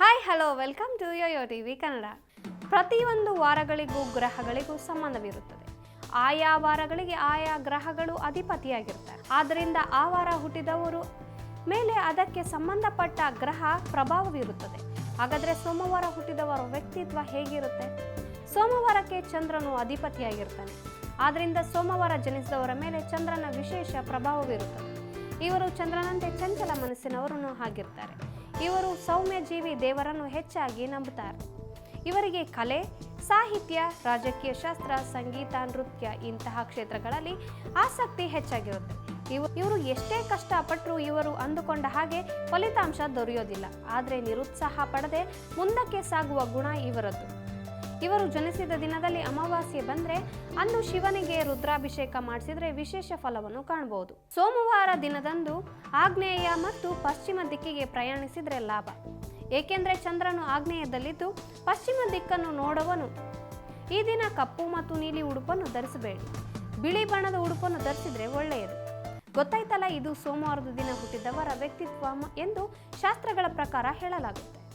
Hi hello welcome to Yoyo T V Kannada ಪ್ರತಿಯೊಂದು ವಾರಗಳಿಗೂ ಗ್ರಹಗಳಿಗೂ ಸಂಬಂಧವಿರುತ್ತದೆ. ಆಯಾ ವಾರಗಳಿಗೆ ಆಯಾ ಗ್ರಹಗಳು ಅಧಿಪತಿಯಾಗಿರ್ತಾರೆ ಆದ್ದರಿಂದ ಆ ವಾರ ಹುಟ್ಟಿದವರು ಮೇಲೆ ಅದಕ್ಕೆ ಸಂಬಂಧಪಟ್ಟ ಗ್ರಹ ಪ್ರಭಾವವಿರುತ್ತದೆ. ಹಾಗಾದರೆ ಸೋಮವಾರ ಹುಟ್ಟಿದವರ ವ್ಯಕ್ತಿತ್ವ ಹೇಗಿರುತ್ತೆ? ಸೋಮವಾರಕ್ಕೆ ಚಂದ್ರನು ಅಧಿಪತಿಯಾಗಿರ್ತಾನೆ. ಆದ್ದರಿಂದ ಸೋಮವಾರ ಜನಿಸಿದವರ ಮೇಲೆ ಚಂದ್ರನ ವಿಶೇಷ ಪ್ರಭಾವವಿರುತ್ತದೆ. ಇವರು ಚಂದ್ರನಂತೆ ಚಂಚಲ ಮನಸ್ಸಿನವರನ್ನು ಆಗಿರ್ತಾರೆ. ಇವರು ಸೌಮ್ಯ ಜೀವಿ ದೇವರನ್ನು ಹೆಚ್ಚಾಗಿ ನಂಬುತ್ತಾರೆ. ಇವರಿಗೆ ಕಲೆ, ಸಾಹಿತ್ಯ, ರಾಜಕೀಯ ಶಾಸ್ತ್ರ, ಸಂಗೀತ, ನೃತ್ಯ ಇಂತಹ ಕ್ಷೇತ್ರಗಳಲ್ಲಿ ಆಸಕ್ತಿ ಹೆಚ್ಚಾಗಿರುತ್ತೆ. ಇವ, ಇವರು ಎಷ್ಟೇ ಕಷ್ಟಪಟ್ಟರೂ ಇವರು ಅಂದುಕೊಂಡ ಹಾಗೆ ಫಲಿತಾಂಶ ದೊರೆಯೋದಿಲ್ಲ. ಆದರೆ ನಿರುತ್ಸಾಹ ಪಡದೆ ಮುಂದಕ್ಕೆ ಸಾಗುವ ಗುಣ ಇವರದ್ದು. ಇವರು ಜನಿಸಿದ ದಿನದಲ್ಲಿ ಅಮಾವಾಸ್ಯೆ ಬಂದ್ರೆ ಅಂದು ಶಿವನಿಗೆ ರುದ್ರಾಭಿಷೇಕ ಮಾಡಿಸಿದ್ರೆ ವಿಶೇಷ ಫಲವನ್ನು ಕಾಣಬಹುದು ಸೋಮವಾರ ದಿನದಂದು ಆಗ್ನೇಯ ಮತ್ತು ಪಶ್ಚಿಮ ದಿಕ್ಕಿಗೆ ಪ್ರಯಾಣಿಸಿದ್ರೆ ಲಾಭ. ಏಕೆಂದರೆ ಚಂದ್ರನು ಆಗ್ನೇಯದಲ್ಲಿದ್ದು ಪಶ್ಚಿಮ ದಿಕ್ಕನ್ನು ನೋಡವನು. ಈ ದಿನ ಕಪ್ಪು ಮತ್ತು ನೀಲಿ ಉಡುಪನ್ನು ಧರಿಸಬೇಡಿ. ಬಿಳಿ ಬಣ್ಣದ ಉಡುಪನ್ನು ಧರಿಸಿದರೆ ಒಳ್ಳೆಯದು. ಗೊತ್ತಾಯ್ತಲ್ಲ ಇದು ಸೋಮವಾರದ ದಿನ ಹುಟ್ಟಿದವರ ವ್ಯಕ್ತಿತ್ವ ಎಂದು ಶಾಸ್ತ್ರಗಳ ಪ್ರಕಾರ ಹೇಳಲಾಗುತ್ತೆ.